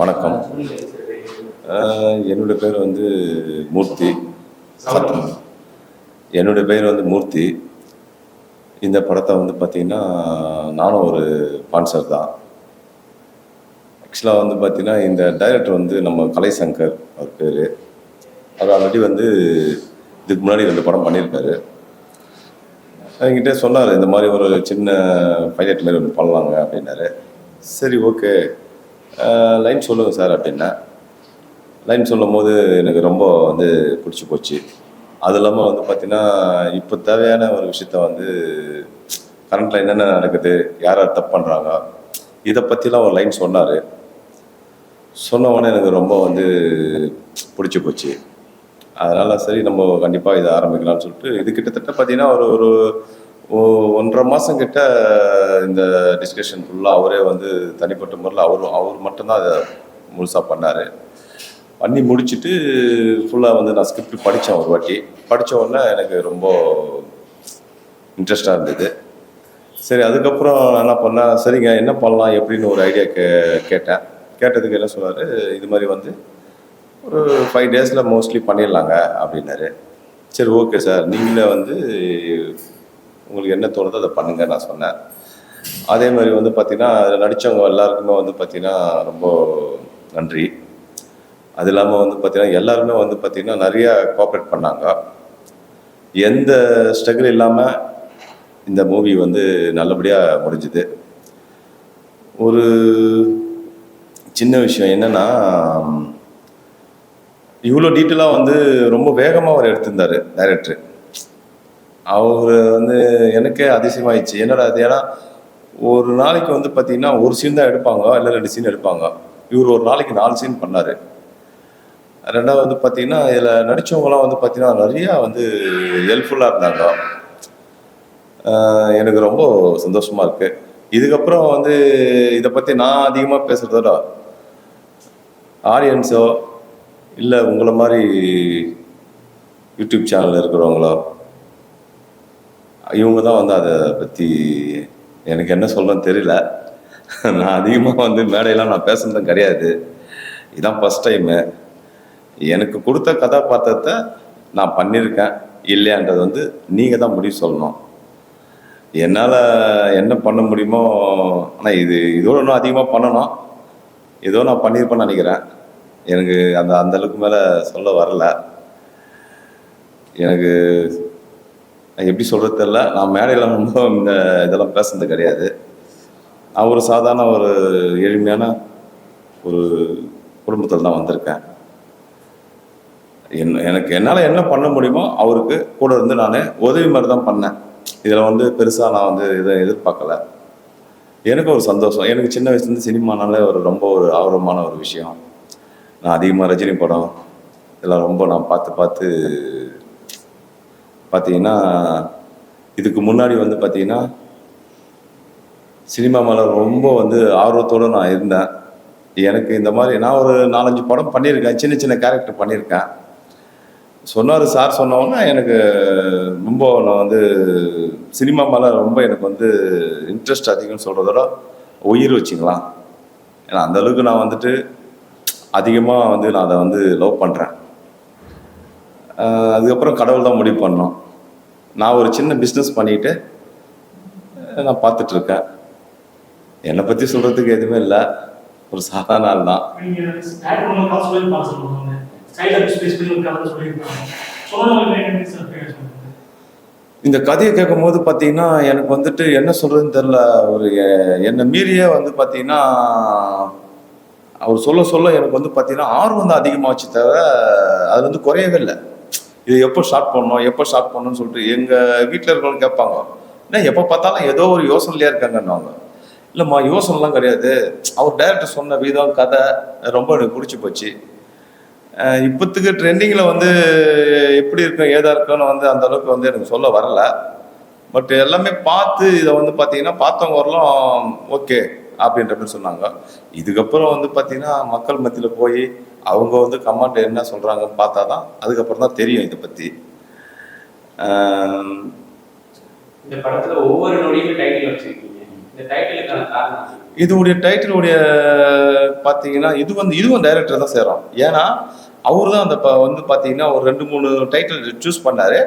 வணக்கம். என்னுடைய பேர் வந்து மூர்த்தி என்னுடைய பேர் வந்து மூர்த்தி. இந்த படத்தை வந்து பார்த்திங்கன்னா நானும் ஒரு பான்சர் தான். ஆக்சுவலாக வந்து பார்த்திங்கன்னா இந்த டைரக்டர் வந்து நம்ம கலைசங்கர் அவர் பேர். அவர் ஆல்ரெடி வந்து இதுக்கு முன்னாடி ரெண்டு படம் பண்ணியிருக்காரு. என்கிட்ட சொன்னார் இந்த மாதிரி ஒரு சின்ன பைலட் மாதிரி ஒன்று பண்ணலாங்க அப்படின்னாரு. சரி ஓகே லைன் சொல்லுங்கள் சார் அப்படின்னா லைன் சொல்லும் போது எனக்கு ரொம்ப வந்து பிடிச்சி போச்சு. அது இல்லாமல் வந்து பார்த்தீங்கன்னா இப்போ தேவையான ஒரு விஷயத்த வந்து கரண்ட்டில் என்னென்ன நடக்குது யார் யார் தப்பு பண்ணுறாங்க இதை பற்றிலாம் ஒரு லைன் சொன்னார். சொன்ன உடனே எனக்கு ரொம்ப வந்து பிடிச்சி போச்சு. அதனால் சரி நம்ம கண்டிப்பாக இதை ஆரம்பிக்கலாம்னு சொல்லிட்டு இது கிட்டத்தட்ட பார்த்தீங்கன்னா ஒரு ஒரு ஒன்றரை மாதம் கிட்ட இந்த டிஸ்கஷன் ஃபுல்லாக அவரே வந்து தனிப்பட்ட முறையில் அவரும் அவர் மட்டும்தான் அதை முழுசாக பண்ணார். பண்ணி முடிச்சுட்டு ஃபுல்லாக வந்து நான் ஸ்கிரிப்ட் படித்தேன் ஒரு வாட்டி. படித்த உடனே எனக்கு ரொம்ப இன்ட்ரெஸ்டாக இருந்தது. சரி அதுக்கப்புறம் என்ன பண்ணேன் சரிங்க என்ன பண்ணலாம் எப்படின்னு ஒரு ஐடியா கே கேட்டேன். கேட்டதுக்கு என்ன சொன்னார் இது மாதிரி வந்து ஒரு ஃபைவ் டேஸில் மோஸ்ட்லி பண்ணிடலாங்க அப்படின்னாரு. சரி ஓகே சார் நீங்களே வந்து உங்களுக்கு என்ன தோணுதோ அதை பண்ணுங்க நான் சொன்னேன். அதே மாதிரி வந்து பார்த்தீங்கன்னா அதில் நடித்தவங்க எல்லாருக்குமே வந்து பார்த்தீங்கன்னா ரொம்ப நன்றி. அது இல்லாமல் வந்து பார்த்தீங்கன்னா எல்லாருமே வந்து பார்த்தீங்கன்னா நிறைய கோஆப்ரேட் பண்ணாங்க. எந்த ஸ்ட்ரகிள் இல்லாமல் இந்த மூவி வந்து நல்லபடியாக முடிஞ்சுது. ஒரு சின்ன விஷயம் என்னென்னா இவ்வளோ டீட்டெயிலாக வந்து ரொம்ப வேகமாக அவர் எடுத்திருந்தாரு டைரக்டர் அவர் வந்து எனக்கே அதிசயமாயிடுச்சு. என்னடா அது ஏன்னா ஒரு நாளைக்கு வந்து பார்த்தீங்கன்னா ஒரு சீன் தான் எடுப்பாங்க இல்லை ரெண்டு சீன் எடுப்பாங்க. இவர் ஒரு நாளைக்கு நாலு சீன் பண்ணார். ரெண்டாவது வந்து பார்த்தீங்கன்னா இதில் நடித்தவங்களாம் வந்து பார்த்தீங்கன்னா நிறையா வந்து ஹெல்ப்ஃபுல்லாக இருந்தாங்க. எனக்கு ரொம்ப சந்தோஷமாக இருக்குது இதுக்கப்புறம் வந்து இதை பற்றி நான் அதிகமாக பேசுகிறதோட ஆடியன்ஸோ இல்லை உங்களை மாதிரி யூடியூப் சேனல் இருக்கிறவங்களோ இவங்க தான் வந்து அதை பற்றி எனக்கு என்ன சொல்கிறேன்னு தெரியல. நான் அதிகமாக வந்து மேடையெல்லாம் நான் பேசுனதும் கிடையாது. இதான் ஃபஸ்ட் டைமு எனக்கு கொடுத்த கதாபாத்திரத்தை நான் பண்ணியிருக்கேன். இல்லையான்றது வந்து நீங்கள் தான் முடிவு சொல்லணும். என்னால் என்ன பண்ண முடியுமோ ஆனால் இது இதோட இன்னும் அதிகமாக பண்ணணும். ஏதோ நான் பண்ணியிருப்பேன்னு நினைக்கிறேன். எனக்கு அந்த அந்த அளவுக்கு மேலே சொல்ல வரல. எனக்கு எப்படி சொல்கிறது தெரில நான் மேடையில் ரொம்ப இந்த இதெல்லாம் பேசுனது கிடையாது. நான் ஒரு சாதாரண ஒரு எளிமையான ஒரு குடும்பத்தில் தான் வந்திருக்கேன். என் எனக்கு என்னால் என்ன பண்ண முடியுமோ அவருக்கு கூட இருந்து நான் உதவி மாதிரி தான் பண்ணேன். இதில் வந்து பெருசாக நான் வந்து இதை எதிர்பார்க்கல. எனக்கு ஒரு சந்தோஷம். எனக்கு சின்ன வயசுலேருந்து சினிமானாலே ஒரு ரொம்ப ஒரு ஆர்வமான ஒரு விஷயம். நான் அதிகமாக ரஜினி படம் இதெல்லாம் ரொம்ப நான் பார்த்து பார்த்து பார்த்தீங்கன்னா இதுக்கு முன்னாடி வந்து பார்த்தீங்கன்னா சினிமா மேலே ரொம்ப வந்து ஆர்வத்தோடு நான் இருந்தேன். எனக்கு இந்த மாதிரி நான் ஒரு நாலஞ்சு படம் பண்ணியிருக்கேன் சின்ன சின்ன கேரக்டர் பண்ணியிருக்கேன். சொன்னார் சார் சொன்னவொன்னே எனக்கு ரொம்ப நான் வந்து சினிமா மேலே ரொம்ப எனக்கு வந்து இன்ட்ரெஸ்ட் அதிகம்னு சொல்கிறதோட உயிர் வச்சுக்கலாம். ஏன்னா அந்தளவுக்கு நான் வந்துட்டு அதிகமாக வந்து நான் அதை வந்து லவ் பண்ணுறேன் அதுக்கப்புறம் கடவுள் தான் முடிவு பண்ணோம். நான் ஒரு சின்ன பிஸ்னஸ் பண்ணிட்டு நான் பார்த்துட்டு இருக்கேன். என்னை பற்றி சொல்கிறதுக்கு எதுவுமே இல்லை. ஒரு சாதாரண ஆள் தான். இந்த கதையை கேட்கும்போது பார்த்தீங்கன்னா எனக்கு வந்துட்டு என்ன சொல்கிறதுன்னு தெரில ஒரு எ- என்னை மீறியே வந்து பார்த்தீங்கன்னா அவர் சொல்ல சொல்ல எனக்கு வந்து பார்த்தீங்கன்னா ஆர்வம் தான் அதிகமாகச்சு தவிர அது வந்து குறையவே இல்லை. இது எப்போ ஸ்டார்ட் பண்ணோம் எப்போ ஸ்டார்ட் பண்ணணும்னு சொல்லிட்டு எங்கள் வீட்டில் இருக்கிறவங்க கேட்பாங்க. ஏன்னா எப்போ பார்த்தாலும் ஏதோ ஒரு யோசனையிலே இருக்காங்கன்னுவாங்க இல்லைம்மா யோசனைலாம் கிடையாது. அவர் டைரக்டர் சொன்ன விதம் கதை ரொம்ப எனக்கு பிடிச்சி போச்சு. இப்போத்துக்கு ட்ரெண்டிங்கில் வந்து எப்படி இருக்கும் ஏதா இருக்குன்னு வந்து அந்த அளவுக்கு வந்து எனக்கு சொல்ல வரல. பட் எல்லாமே பார்த்து இதை வந்து பார்த்தீங்கன்னா பார்த்தவங்க வரலாம் ஓகே. அப்படின்ற மாதிரி சொன்னாங்க. இதுக்கப்புறம் வந்து பார்த்தீங்கன்னா மக்கள் மத்தியில் போய் அவங்க வந்து கமெண்ட் என்ன சொல்கிறாங்கன்னு பார்த்தா தான் அதுக்கப்புறம் தான் தெரியும் இதை பற்றி இந்த படத்துல ஒவ்வொரு நொடியும் டைட்டில் வச்சிருக்கீங்க. இந்த டைட்டிலுக்கான காரணம் இதோடைய டைட்டிலுடைய பார்த்தீங்கன்னா இது வந்து இதுவும் டைரக்டர் தான் சேரும். ஏன்னா அவர் தான் அந்த வந்து பார்த்தீங்கன்னா ஒரு ரெண்டு மூணு டைட்டில் சூஸ் பண்ணாரு.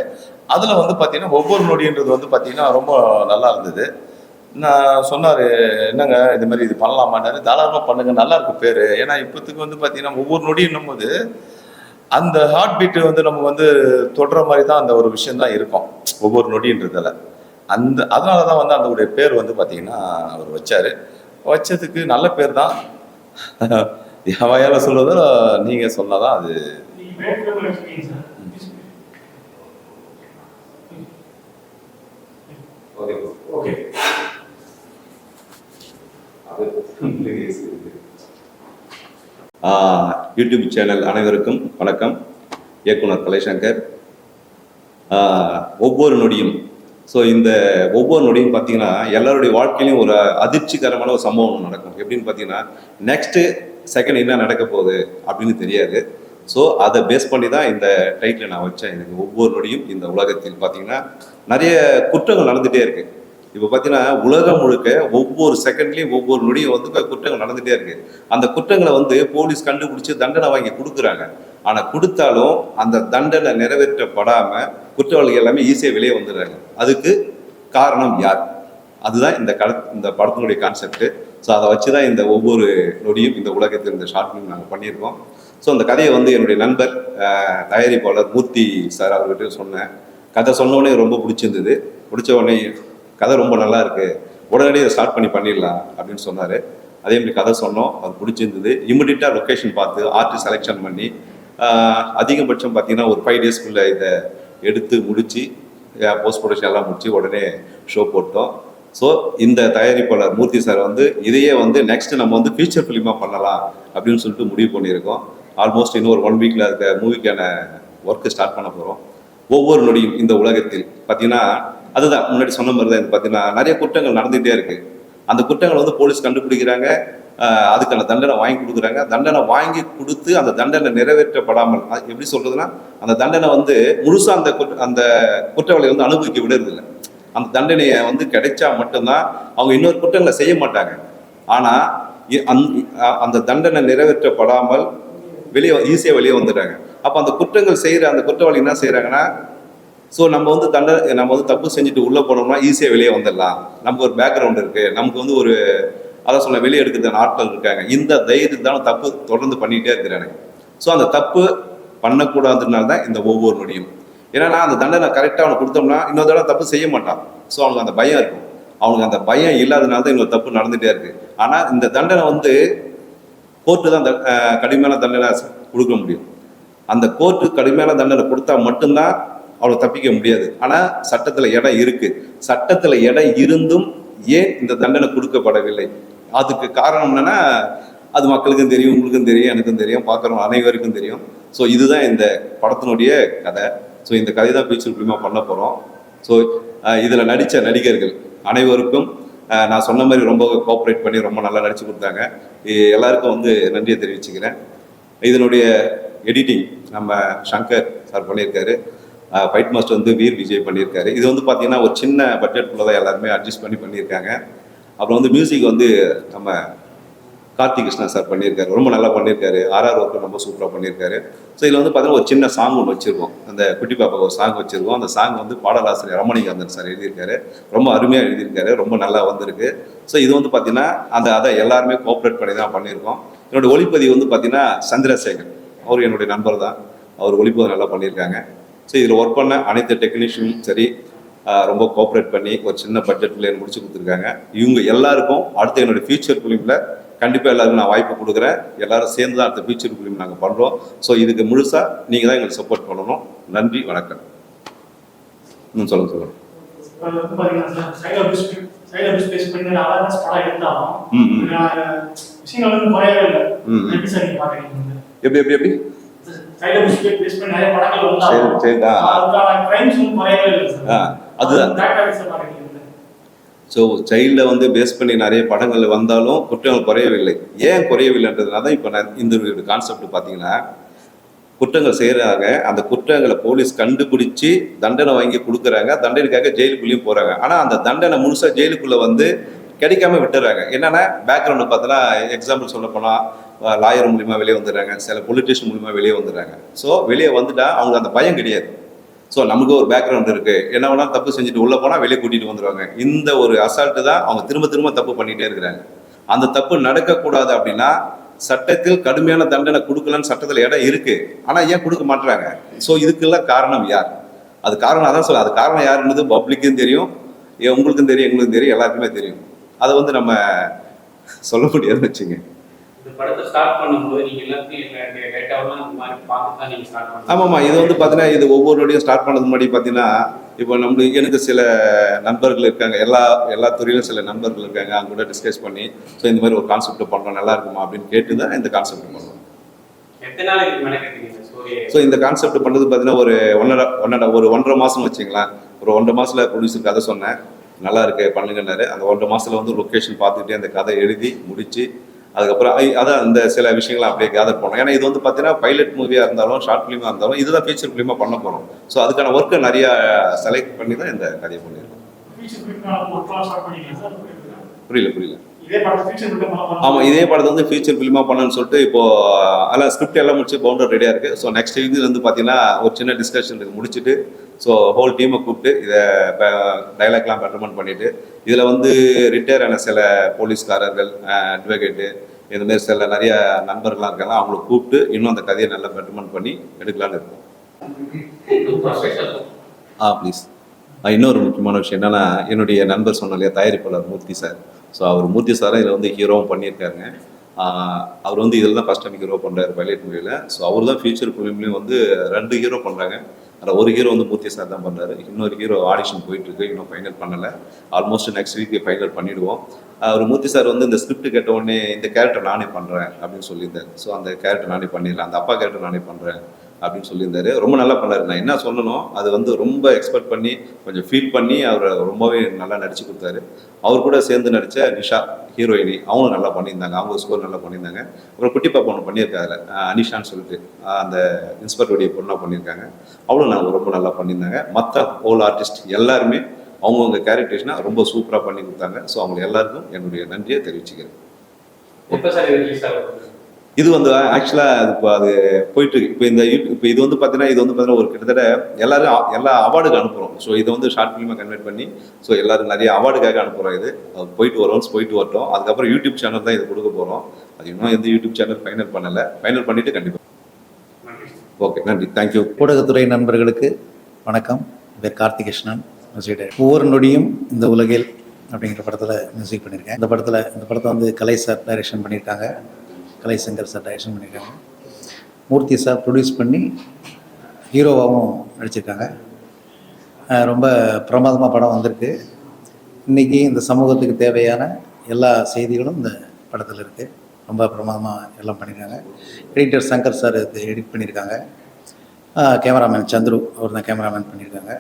அதில் வந்து பார்த்தீங்கன்னா ஒவ்வொரு நொடின்றது வந்து பார்த்தீங்கன்னா ரொம்ப நல்லா இருந்தது. நான் சொன்னார் என்னங்க இது மாதிரி இது பண்ணலாமான்னாரு. தாராளமாக பண்ணுங்க நல்லா இருக்கு பேர். ஏன்னா இப்போத்துக்கு வந்து பார்த்தீங்கன்னா ஒவ்வொரு நொடியும் போது அந்த ஹார்ட் பீட்டு வந்து நம்ம வந்து தொடுற மாதிரி தான் அந்த ஒரு விஷயம் தான் இருக்கும் ஒவ்வொரு நொடின்றதால. அந்த அதனால தான் வந்து அந்த பேர் வந்து பார்த்தீங்கன்னா அவர் வச்சாரு. வச்சதுக்கு நல்ல பேர் தான். என் வாயால சொல்றதோ நீங்க சொன்னாதான் அது ஓகே ஓகே. யூடியூப் சேனல் அனைவருக்கும் வணக்கம். இயக்குனர் கலைசங்கர். ஒவ்வொரு நொடியும். ஸோ இந்த ஒவ்வொரு நொடியும் பார்த்தீங்கன்னா எல்லாருடைய வாழ்க்கையிலையும் ஒரு அதிர்ச்சிகரமான ஒரு சம்பவம் நடக்கும். எப்படின்னு பார்த்தீங்கன்னா நெக்ஸ்ட்டு செகண்ட் என்ன நடக்க போகுது அப்படின்னு தெரியாது. ஸோ அதை பேஸ் பண்ணி தான் இந்த டைட்டில் நான் வச்சேன். எனக்கு ஒவ்வொரு நொடியும் இந்த உலகத்தில் பார்த்தீங்கன்னா நிறைய குற்றங்கள் நடந்துகிட்டே இருக்குது இப்போ பார்த்தீங்கன்னா உலகம் முழுக்க ஒவ்வொரு செகண்ட்லேயும் ஒவ்வொரு நொடியும் வந்து குற்றங்கள் நடந்துகிட்டே இருக்கு. அந்த குற்றங்களை வந்து போலீஸ் கண்டுபிடிச்சி தண்டனை வாங்கி கொடுக்குறாங்க. ஆனால் கொடுத்தாலும் அந்த தண்டனை நிறைவேற்றப்படாமல் குற்றவாளிகள் எல்லாமே ஈஸியாக வெளியே வந்துடுறாங்க. அதுக்கு காரணம் யார்? அதுதான் இந்த கட இந்த படத்தினுடைய கான்செப்ட் ஸோ அதை வச்சு தான் இந்த ஒவ்வொரு நொடியும் இந்த உலகத்தில் இந்த ஷார்ட் ஃபிலிம் நாங்கள் பண்ணியிருக்கோம். ஸோ அந்த கதையை வந்து என்னுடைய நண்பர் தயாரிப்பாளர் மூர்த்தி சார் அவர்கிட்ட சொன்னேன். கதை சொன்ன உடனே ரொம்ப பிடிச்சிருந்தது. பிடிச்ச உடனே கதை ரொம்ப நல்லா இருக்குது உடனடியே ஸ்டார்ட் பண்ணி பண்ணிடலாம் அப்படின்னு சொன்னார். அதே மாதிரி கதை சொன்னோம். அது பிடிச்சிருந்தது இமிடியட்டாக லொக்கேஷன் பார்த்து ஆர்டிஸ்ட் செலெக்ஷன் பண்ணி அதிகபட்சம் பார்த்தீங்கன்னா ஒரு ஃபைவ் டேஸ்க்குள்ளே இதை எடுத்து முடித்து போஸ்ட் ப்ரொடக்ஷன் எல்லாம் முடிச்சு உடனே ஷோ போட்டோம். ஸோ இந்த தயாரிப்பாளர் மூர்த்தி சார் வந்து இதையே வந்து நெக்ஸ்ட் நம்ம வந்து ஃபீச்சர் ஃபிலிமாக பண்ணலாம் அப்படின்னு சொல்லிட்டு முடிவு பண்ணியிருக்கோம். ஆல்மோஸ்ட் இன்னும் ஒரு ஒன் வீக்கில் இருக்க மூவிக்கான ஒர்க்கு ஸ்டார்ட் பண்ண போகிறோம் ஒவ்வொரு நொடியும் இந்த உலகத்தில். பார்த்தீங்கன்னா அதுதான் முன்னாடி சொன்ன மாதிரி தான் இது பார்த்தீங்கன்னா நிறைய குற்றங்கள் நடந்துகிட்டே இருக்கு. அந்த குற்றங்களை வந்து போலீஸ் கண்டுபிடிக்கிறாங்க. அதுக்கான தண்டனை வாங்கி கொடுக்குறாங்க. தண்டனை வாங்கி கொடுத்து அந்த தண்டனை நிறைவேற்றப்படாமல் எப்படி சொல்றதுன்னா அந்த தண்டனை வந்து முழுசாக அந்த குற்ற அந்த குற்றவாளியை வந்து அனுபவிக்க விடுறதில்லை. அந்த தண்டனையை வந்து கிடைச்சா மட்டும்தான் அவங்க இன்னொரு குற்றங்களை செய்ய மாட்டாங்க. ஆனால் இ- அந்த தண்டனை நிறைவேற்றப்படாமல் வெளியே ஈஸியாக வெளியே வந்துடுறாங்க அப்போ அந்த குற்றங்கள் செய்கிற அந்த குற்றவாளி என்ன செய்கிறாங்கன்னா ஸோ நம்ம வந்து தண்டை நம்ம வந்து தப்பு செஞ்சுட்டு உள்ளே போனோம்னா ஈஸியாக வெளியே வந்துடலாம். நமக்கு ஒரு பேக்ரவுண்ட் இருக்குது நமக்கு வந்து ஒரு அதான் சொல்ல வெளியே எடுக்கிறதான ஆட்கள் இருக்காங்க. இந்த தைரியம் தான் தப்பு தொடர்ந்து பண்ணிகிட்டே இருக்கிறாங்க ஸோ அந்த தப்பு பண்ணக்கூடாதுனால தான் இந்த ஒவ்வொரு நொடியும். ஏன்னா நான் அந்த தண்டனை கரெக்டாக அவனுக்கு கொடுத்தோம்னா இன்னொரு தடவை தப்பு செய்ய மாட்டான். ஸோ அவனுக்கு அந்த பயம் இருக்கும். அவனுக்கு அந்த பயம் இல்லாதனால தான் இவங்க தப்பு நடந்துகிட்டே இருக்கு. ஆனால் இந்த தண்டனை வந்து கோர்ட்டு தான் த- கடுமையான தண்டனை கொடுக்க முடியும். அந்த கோர்ட்டு கடுமையான தண்டனை கொடுத்தா மட்டும்தான் அவ்வளோ தப்பிக்க முடியாது. ஆனால் சட்டத்தில் இடம் இருக்குது சட்டத்தில் இடம் இருந்தும் ஏன் இந்த தண்டனை கொடுக்கப்படவில்லை? அதுக்கு காரணம் என்னன்னா அது மக்களுக்கும் தெரியும் உங்களுக்கும் தெரியும் எனக்கும் தெரியும் பார்க்குறோம் அனைவருக்கும் தெரியும். ஸோ இதுதான் இந்த படத்தினுடைய கதை. ஸோ இந்த கதை தான் ஃபீச்சர் ஃபிலிமாக பண்ண போகிறோம் ஸோ இதில் நடித்த நடிகர்கள் அனைவருக்கும் நான் சொன்ன மாதிரி ரொம்ப கோஆப்ரேட் பண்ணி ரொம்ப நல்லா நடித்து கொடுத்தாங்க. எல்லாருக்கும் வந்து நன்றியை தெரிவிச்சுக்கிறேன். இதனுடைய எடிட்டிங் நம்ம சங்கர் சார் பண்ணியிருக்காரு. ஃபைட் மாஸ்டர் வந்து வீர் விஜய் பண்ணியிருக்காரு. இது வந்து பார்த்தீங்கன்னா ஒரு சின்ன பட்ஜெட்குள்ளே தான் எல்லாருமே அட்ஜஸ்ட் பண்ணி பண்ணியிருக்காங்க. அப்புறம் வந்து மியூசிக் வந்து நம்ம கார்த்திக் கிருஷ்ணா சார் பண்ணியிருக்காரு. ரொம்ப நல்லா பண்ணியிருக்காரு. ஆர்ஆர் ஒர்க்கு ரொம்ப சூப்பராக பண்ணியிருக்காரு. ஸோ இதில் வந்து பார்த்தீங்கன்னா ஒரு சின்ன சாங் ஒன்று வச்சுருக்கோம். அந்த குட்டி பாப்பா ஒரு சாங் வச்சுருக்கோம். அந்த சாங் வந்து பாடலாசிரியர் ரமணிகாந்தன் சார் எழுதியிருக்காரு. ரொம்ப அருமையாக எழுதியிருக்காரு. ரொம்ப நல்லா வந்திருக்கு. ஸோ இது வந்து பார்த்தீங்கன்னா அந்த அதை எல்லாருமே கோஆப்ரேட் பண்ணி தான் பண்ணியிருக்கோம். என்னோடய ஒளிப்பதிவு வந்து பார்த்தீங்கன்னா சந்திரசேகர். அவர் என்னுடைய நண்பர் தான் அவர் ஒளிப்பதிவு நல்லா பண்ணியிருக்காங்க. ஸோ இதில் ஒர்க் பண்ண அனைத்து டெக்னீஷியனும் சரி ரொம்ப கோஆப்ரேட் பண்ணி ஒரு சின்ன பட்ஜெட்டில் முடிச்சு கொடுத்துருக்காங்க. இவங்க எல்லாருக்கும் அடுத்து என்னுடைய ஃபியூச்சர் ஃபிலிமில் கண்டிப்பாக எல்லாருக்கும் நான் வாய்ப்பு கொடுக்குறேன். எல்லாரும் சேர்ந்து தான் அடுத்த ஃபியூச்சர் ஃபிலிம் நாங்கள் பண்ணுறோம் ஸோ இதுக்கு முழுசாக நீங்கள் தான் எங்களுக்கு சப்போர்ட் பண்ணணும். நன்றி வணக்கம். ம் சொல்லுங்கள் சொல்லுங்கள் எப்படி எப்படி எப்படி? சைடு அபியூஸ் பேஸ் பண்ணி நிறைய படங்கள் சரி சரி ஆ. அதுக்கான கிரைம்ஸ் வந்து குறையவே இல்லை சார் ஆ அதுதான். ஸோ சைல்டில் வந்து பேஸ் பண்ணி நிறைய படங்கள் வந்தாலும் குற்றங்கள் குறையவில்லை. ஏன் குறையவில்லைன்றதுனால தான் இப்போ இந்த கான்செப்ட் பார்த்தீங்கன்னா குற்றங்கள் செய்கிறாங்க அந்த குற்றங்களை போலீஸ் கண்டுபிடிச்சி தண்டனை வாங்கி கொடுக்குறாங்க. தண்டனைக்காக ஜெயிலுக்குள்ளேயும் போகிறாங்க ஆனால் அந்த தண்டனை முழுசாக ஜெயிலுக்குள்ளே வந்து கிடைக்காம விட்டுறாங்க. என்னன்னா பேக்ரவுண்டு பார்த்தோன்னா எக்ஸாம்பிள் சொல்ல போனால் லாயர் மூலிமா வெளியே வந்துடுறாங்க. சில பொலிட்டிஷியன் மூலிமா வெளியே வந்துடுறாங்க. ஸோ வெளியே வந்துட்டா அவங்களுக்கு அந்த பயம் கிடையாது. ஸோ நமக்கு ஒரு பேக்ரவுண்ட் இருக்குது என்ன வேணால் தப்பு செஞ்சுட்டு உள்ளே போனால் வெளியே கூட்டிகிட்டு வந்துடுவாங்க இந்த ஒரு அசால்ட்டு தான் அவங்க திரும்ப திரும்ப தப்பு பண்ணிகிட்டே இருக்கிறாங்க. அந்த தப்பு நடக்கக்கூடாது அப்படின்னா சட்டத்தில் கடுமையான தண்டனை கொடுக்கலன்னு சட்டத்தில் இடம் இருக்குது ஆனால் ஏன் கொடுக்க மாட்றாங்க? ஸோ இதுக்கெல்லாம் காரணம் யார்? அது காரணம் அதான் சொல்ல அது காரணம் யாருன்றது பப்ளிக்கும் தெரியும். ஏ, உங்களுக்கும் தெரியும் எங்களுக்கும் தெரியும். எல்லாருக்குமே தெரியும். அதை வந்து நம்ம சொல்ல முடியாதுன்னு வச்சுங்க. இந்த படத்தை ஸ்டார்ட் பண்ணும்போது நீங்க எல்லாத்தையும் டேட்டாவெல்லாம் இந்த மாதிரி பார்த்து தான் நீங்க ஸ்டார்ட் பண்ணுங்க ஆமாம்மா இது வந்து பார்த்தீங்கன்னா இது ஒவ்வொருடையும் ஸ்டார்ட் பண்ணது முன்னாடி பார்த்தீங்கன்னா இப்போ நம்மளுக்கு எனக்கு சில நண்பர்கள் இருக்காங்க எல்லா எல்லா துறையிலும் சில நண்பர்கள் இருக்காங்க அவங்க கூட டிஸ்கஸ் பண்ணி ஸோ இந்த மாதிரி ஒரு கான்செப்ட் பண்ணுறோம் நல்லா இருக்குமா அப்படின்னு கேட்டு தான் இந்த கான்செப்ட் பண்ணோம் எத்தனை நாளைக்கு மெனக்கெட்டீங்க இந்த ஸ்டோரியை ஸோ இந்த கான்செப்ட் பண்ணது பார்த்தீங்கன்னா ஒரு ஒன்றரை ஒன்றரை ஒரு ஒன்றரை மாதம் வச்சுங்களேன். ஒரு ஒன்றரை மாசத்துல ப்ரொடியூசர் கதை சொன்னேன். நல்லா இருக்கு பண்ணுங்கன்னாரு. அந்த ஒன்றரை மாசத்துல வந்து லொக்கேஷன் பார்த்துட்டு அந்த கதை எழுதி முடிச்சு அதுக்கப்புறம் அதான் அந்த சில விஷயங்களை அப்படியே கேதர் பண்ணோம். ஏன்னா இது வந்து பார்த்தீங்கன்னா பைலட் மூவியாக இருந்தாலும் ஷார்ட் ஃபிலிமாக இருந்தாலும் இதுதான் ஃபீச்சர் ஃபிலிமாக பண்ண போகிறோம் ஸோ அதுக்கான ஒர்க்கை நிறைய செலக்ட் பண்ணி தான் இந்த கதையை பண்ணியிருக்கோம். புரியல புரியல. இதே படத்தை ஃபீச்சர் ஃபிலிம் பண்ணலாம் ஆமா இதே படத்தை வந்து ஃபீச்சர் ஃபிலிமா பண்ணணும்னு சொல்லிட்டு இப்போ எல்லாம் ஸ்கிரிப்ட் எல்லாம் முடிச்சு பவுண்டர் ரெடியா இருக்கு. ஸோ நெக்ஸ்ட் வீக் வந்து பாத்தீங்கன்னா ஒரு சின்ன டிஸ்கஷன் முடிச்சுட்டு ஸோ ஹோல் டீமை கூப்பிட்டு இதை டைலாக்லாம் பெட்டர்மெண்ட் பண்ணிவிட்டு இதில் வந்து ரிட்டையர் ஆன சில போலீஸ்காரர்கள் அட்வொகேட்டு இதுமாரி சில நிறைய நண்பர்கள்லாம் இருக்காங்க அவங்கள கூப்பிட்டு இன்னும் அந்த கதையை நல்லா பெட்டர்மெண்ட் பண்ணி எடுக்கலான்னு இருக்கோம். ஆ ப்ளீஸ் இன்னொரு முக்கியமான விஷயம் என்னன்னா என்னுடைய நண்பர் சொன்ன இல்லையா தயாரிப்பாளர் மூர்த்தி சார். ஸோ அவர் மூர்த்தி சார் இதில் வந்து ஹீரோவும் பண்ணியிருக்காருங்க அவர் வந்து இதில் தான் ஃபஸ்ட் டைம் ஹீரோ பண்ணுறாரு பைலட் மூவியில் ஸோ அவர் தான் ஃபியூச்சர் ஃபிலிம்லேயும் வந்து ரெண்டு ஹீரோ பண்ணுறாங்க அதில் ஒரு ஹீரோ வந்து மூர்த்தி சார் தான் பண்ணுறாரு இன்னொரு ஹீரோ ஆடிஷன் போயிட்டுருக்கு. இன்னும் ஃபைனல் பண்ணலை. ஆல்மோஸ்ட் நெக்ஸ்ட் வீக் ஃபைனல் பண்ணிவிடுவோம் அவர் மூர்த்தி சார் வந்து இந்த ஸ்கிரிப்ட் கேட்ட உடனே இந்த கேரக்டர் நானே பண்ணுறேன் அப்படின்னு சொல்லியிருந்தார். ஸோ அந்த கேரக்டர் நானே பண்ணிடலாம். அந்த அப்பா கேரக்டர் நானே பண்ணுறேன் அப்படின்னு சொல்லியிருந்தாரு. ரொம்ப நல்லா பண்ணாரு. நான் என்ன சொல்லணும் அது வந்து ரொம்ப எக்ஸ்பெக்ட் பண்ணி கொஞ்சம் ஃபீல் பண்ணி அவர் ரொம்பவே நல்லா நடிச்சு கொடுத்தாரு. அவர் கூட சேர்ந்து நடித்த நிஷா ஹீரோயினி அவங்களும் நல்லா பண்ணியிருந்தாங்க. அவங்க ஸ்கோர் நல்லா பண்ணியிருந்தாங்க. அப்புறம் குட்டி பாப்பா ஒன்று பண்ணியிருக்காங்க அனிஷான்னு சொல்லிட்டு அந்த இன்ஸ்பெக்டருடைய பொண்ணாக பண்ணியிருக்காங்க. அவளும் நான் ரொம்ப நல்லா பண்ணியிருந்தாங்க. மற்ற ஹோல் ஆர்டிஸ்ட் எல்லாருமே அவங்கவுங்க கேரக்டர்ஸ்னால் ரொம்ப சூப்பராக பண்ணி கொடுத்தாங்க. ஸோ அவங்க எல்லாருக்கும் என்னுடைய நன்றியை தெரிவிச்சுக்கிறேன். எப்போ சார் இது வந்து ஆக்சுவலாக அது இப்போ அது போயிட்டு இருக்கு. இப்போ இந்த இப்போ இது வந்து பார்த்தீங்கன்னா இது வந்து பார்த்தீங்கன்னா ஒரு கிட்டத்தட்ட எல்லாரும் எல்லா அவார்டுக்கு அனுப்புகிறோம் ஸோ இதை வந்து ஷார்ட் ஃபிலிமாக கன்வெர்ட் பண்ணி ஸோ எல்லாரும் நிறைய அவார்டுக்காக அனுப்புகிறோம் இது. அது போயிட்டு வரோம் போயிட்டு வரட்டும். அதுக்கப்புறம் யூடியூப் சேனல் தான் இது கொடுக்க போகிறோம் அது இன்னும் எந்த யூடியூப் சேனல் ஃபைனல் பண்ணலை. ஃபைனல் பண்ணிட்டு கண்டிப்பாக ஓகே நன்றி. தேங்க்யூ ஊடகத்துறை நண்பர்களுக்கு வணக்கம். என் பேர் கார்த்திகிருஷ்ணன் மியூசிக் ஒவ்வொரு நொடியும் இந்த உலகில் அப்படிங்கிற படத்தில் மியூசிக் பண்ணியிருக்கேன். இந்த படத்தில் இந்த படத்தை வந்து கலை சார் டைரக்ஷன் பண்ணியிருக்காங்க. கலை சங்கர் சார் டைரக்ஷன் பண்ணியிருக்காங்க. மூர்த்தி சார் ப்ரொடியூஸ் பண்ணி ஹீரோவாகவும் நடிச்சிருக்காங்க. ரொம்ப பிரமாதமாக படம் வந்திருக்கு. இன்றைக்கி இந்த சமூகத்துக்கு தேவையான எல்லா செய்திகளும் இந்த படத்தில் இருக்குது ரொம்ப பிரமாதமாக எல்லாம் பண்ணியிருக்காங்க. எடிட்டர் சங்கர் சார் இது எடிட் பண்ணியிருக்காங்க. கேமராமேன் சந்துரு அவர் தான் கேமராமேன் பண்ணியிருக்காங்க.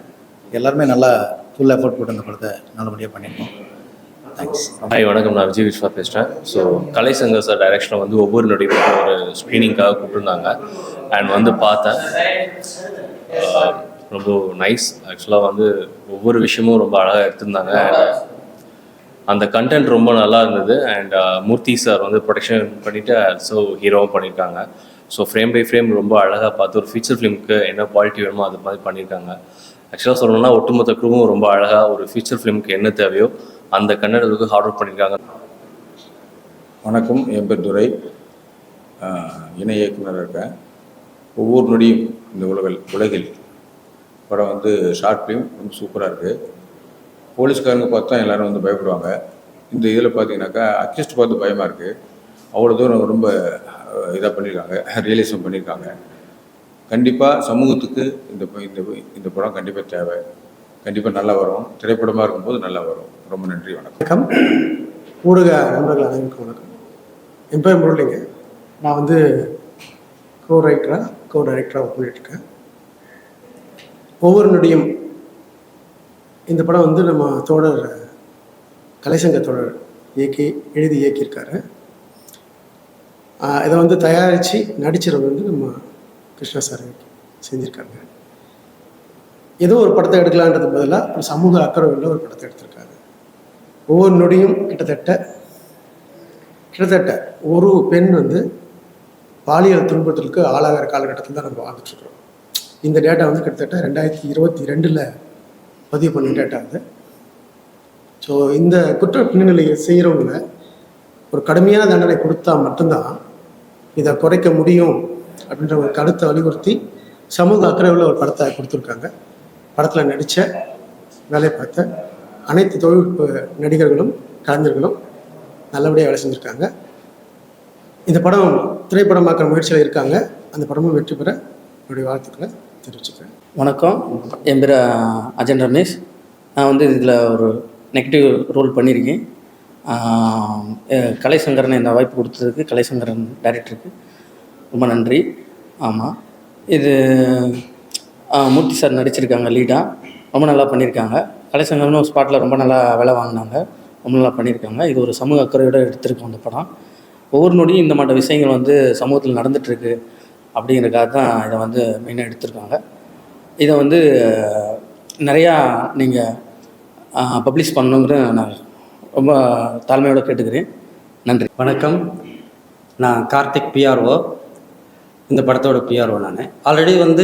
எல்லாருமே நல்லா ஃபுல் எஃபோர்ட் போட்டு அந்த படத்தை நல்லபடியாக பண்ணியிருக்கோம். தேங்க்ஸ் ஹாய் வணக்கம். நான் விஜய் விஸ்வா பேசுகிறேன் ஸோ கலை சங்கர் சார் டைரக்ஷனில் வந்து ஒவ்வொரு நொடியும் ஒரு ஸ்க்ரீனிங்காக கூப்பிட்டுருந்தாங்க. அண்ட் வந்து பார்த்தேன். Uh, ரொம்ப நைஸ் ஆக்சுவலாக வந்து ஒவ்வொரு விஷயமும் ரொம்ப அழகாக எடுத்திருந்தாங்க. அந்த கண்டென்ட் ரொம்ப நல்லா இருந்தது. அண்ட் uh, மூர்த்தி சார் வந்து ப்ரொடக்ஷன் பண்ணிவிட்டு ஸோ ஹீரோவும் பண்ணியிருக்காங்க. ஸோ ஃப்ரேம் பை ஃப்ரேம் ரொம்ப அழகாக பார்த்து ஒரு ஃபீச்சர் ஃபிலிமுக்கு என்ன குவாலிட்டி வேணுமோ அது மாதிரி பண்ணியிருக்காங்க. ஆக்சுவலாக சொல்லணும்னா ஒட்டுமொத்த குழுவும் ரொம்ப அழகாக ஒரு ஃபியூச்சர் ஃபிலிமுக்கு என்ன தேவையோ அந்த கன்னடத்துக்கு ஹார்ட் ஒர்க் பண்ணியிருக்காங்க வணக்கம். என் பேர் துரை. இணை இயக்குனர் இருக்கேன். ஒவ்வொரு நொடியும் இந்த உலகில் உலகில் படம் வந்து ஷார்ட் ஃபிலிம் ரொம்ப சூப்பராக இருக்குது போலீஸ்காரங்க பார்த்தா எல்லோரும் வந்து பயப்படுவாங்க. இந்த இதில் பார்த்தீங்கன்னாக்கா அக்யூஸ்ட் பார்த்து பயமாக இருக்குது அவ்வளோ தூரம் ரொம்ப இதாக பண்ணியிருக்காங்க ரியலிசம் பண்ணியிருக்காங்க கண்டிப்பாக சமூகத்துக்கு இந்த இந்த இந்த படம் கண்டிப்பாக தேவை. கண்டிப்பாக நல்லா வரும். திரைப்படமாக இருக்கும்போது நல்லா வரும். ரொம்ப நன்றி வணக்கம். ஊடக நண்பர்கள் அனைவருக்கும் வணக்கம். என் பேர் முரளிங்க. நான் வந்து கோ ரைட்டராக கோ டைரக்டராக பண்ணிட்டுருக்கேன் ஒவ்வொரு நொடியும் இந்த படம் வந்து நம்ம தோழர் கலைசங்க தோழர் இயக்கி எழுதி இயக்கியிருக்காரு. இதை வந்து தயாரித்து நடிச்சவர் வந்து நம்ம கிருஷ்ணா சார் செஞ்சுருக்காங்க. ஏதோ ஒரு படத்தை எடுக்கலான்றது பதிலாக ஒரு சமூக அக்கறை உள்ள ஒரு படத்தை எடுத்திருக்காரு. ஒவ்வொரு நொடியும் கிட்டத்தட்ட கிட்டத்தட்ட ஒரு பெண் வந்து பாலியல் துன்பத்திற்கு ஆளாகிற காலகட்டத்தில் தான் நம்ம வாழ்ந்துட்டுருக்கோம் இந்த டேட்டா வந்து கிட்டத்தட்ட ரெண்டாயிரத்தி இருபத்தி ரெண்டில் பதிவு பண்ண டேட்டா அது. ஸோ இந்த குற்ற பின்னணியை செய்கிறவங்க ஒரு கடுமையான தண்டனை கொடுத்தா மட்டும்தான் இதை குறைக்க முடியும் அப்படின்ற ஒரு கருத்தை வலியுறுத்தி சமூக அக்கறை உள்ள ஒரு படத்தை கொடுத்துருக்காங்க. படத்தில் நடித்த வேலை பார்த்த அனைத்து தொழில்நுட்ப நடிகர்களும் கலைஞர்களும் நல்லபடியாக வேலை செஞ்சுருக்காங்க. இந்த படம் திரைப்படமாக்கிற முயற்சியில் இருக்காங்க. அந்த படமும் வெற்றி பெற என்னுடைய வாழ்த்துக்களை தெரிவிச்சுக்கிறேன். வணக்கம். என் பேர் அஜன் ரமேஷ். நான் வந்து இதில் ஒரு நெகட்டிவ் ரோல் பண்ணியிருக்கேன். கலைசங்கரன் இந்த வாய்ப்பு கொடுத்ததுக்கு கலைசங்கரன் டைரக்டருக்கு. ரொம்ப நன்றி. ஆமாம் இது மூர்த்தி சார் நடிச்சிருக்காங்க லீடாக ரொம்ப நல்லா பண்ணியிருக்காங்க கலைசங்கரனும் ஸ்பாட்டில் ரொம்ப நல்லா வேலை வாங்கினாங்க. ரொம்ப நல்லா பண்ணியிருக்காங்க இது ஒரு சமூக அக்கறையோடு எடுத்திருக்கோம் அந்த படம். ஒவ்வொரு நொடியும் இந்த மாதிரி விஷயங்கள் வந்து சமூகத்தில் நடந்துகிட்ருக்கு அப்படிங்கிறதுக்காக தான் இதை வந்து மெயினாக எடுத்திருக்காங்க. இதை வந்து நிறையா நீங்கள் பப்ளிஷ் பண்ணணுங்கிற நான் ரொம்ப தாழ்மையோடு கேட்டுக்கிறேன். நன்றி. வணக்கம். நான் கார்த்திக் பிஆர்ஓ இந்த படத்தோட பிஆர்ஓ நான். ஆல்ரெடி வந்து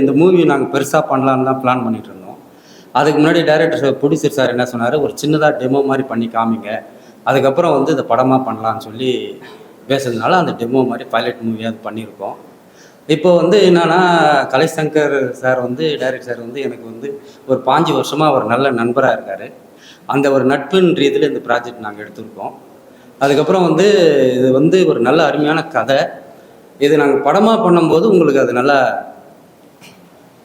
இந்த மூவி நாங்கள் பெருசாக பண்ணலான்னு தான் பிளான் பண்ணிட்டு இருந்தோம். அதுக்கு முன்னாடி டைரக்டர் ப்ரொடியூசர் சார் என்ன சொன்னார்? ஒரு சின்னதாக டெமோ மாதிரி பண்ணி காமிங்க. அதுக்கப்புறம் வந்து இதை படமாக பண்ணலான்னு சொல்லி பேசுறதுனால அந்த டெமோ மாதிரி பைலட் மூவியாக பண்ணியிருக்கோம். இப்போ வந்து என்னன்னா கலைசங்கர் சார் வந்து டைரக்டர் சார் வந்து எனக்கு வந்து ஒரு பாஞ்சு வருஷமாக ஒரு நல்ல நண்பராக இருக்கார். அந்த ஒரு நட்பின் ரீதியில் இந்த ப்ராஜெக்ட் நாங்கள் எடுத்திருக்கோம். அதுக்கப்புறம் வந்து இது வந்து ஒரு நல்ல அருமையான கதை. இது நாங்கள் படமாக பண்ணும்போது உங்களுக்கு அது நல்லா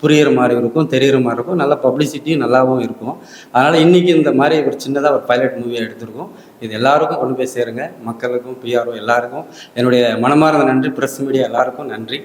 புரிகிற மாதிரி இருக்கும் தெரிகிற மாதிரி இருக்கும். நல்ல பப்ளிசிட்டியும் நல்லாவும் இருக்கும். அதனால் இன்றைக்கி இந்த மாதிரி ஒரு சின்னதாக ஒரு பைலட் மூவியை எடுத்திருக்கோம். இது எல்லாருக்கும் கொண்டு போய் சேருங்க. மக்களுக்கும் பிஆர்ஓ எல்லாருக்கும். என்னுடைய மனமார்ந்த நன்றி ப்ரெஸ் மீடியா எல்லாருக்கும் நன்றி.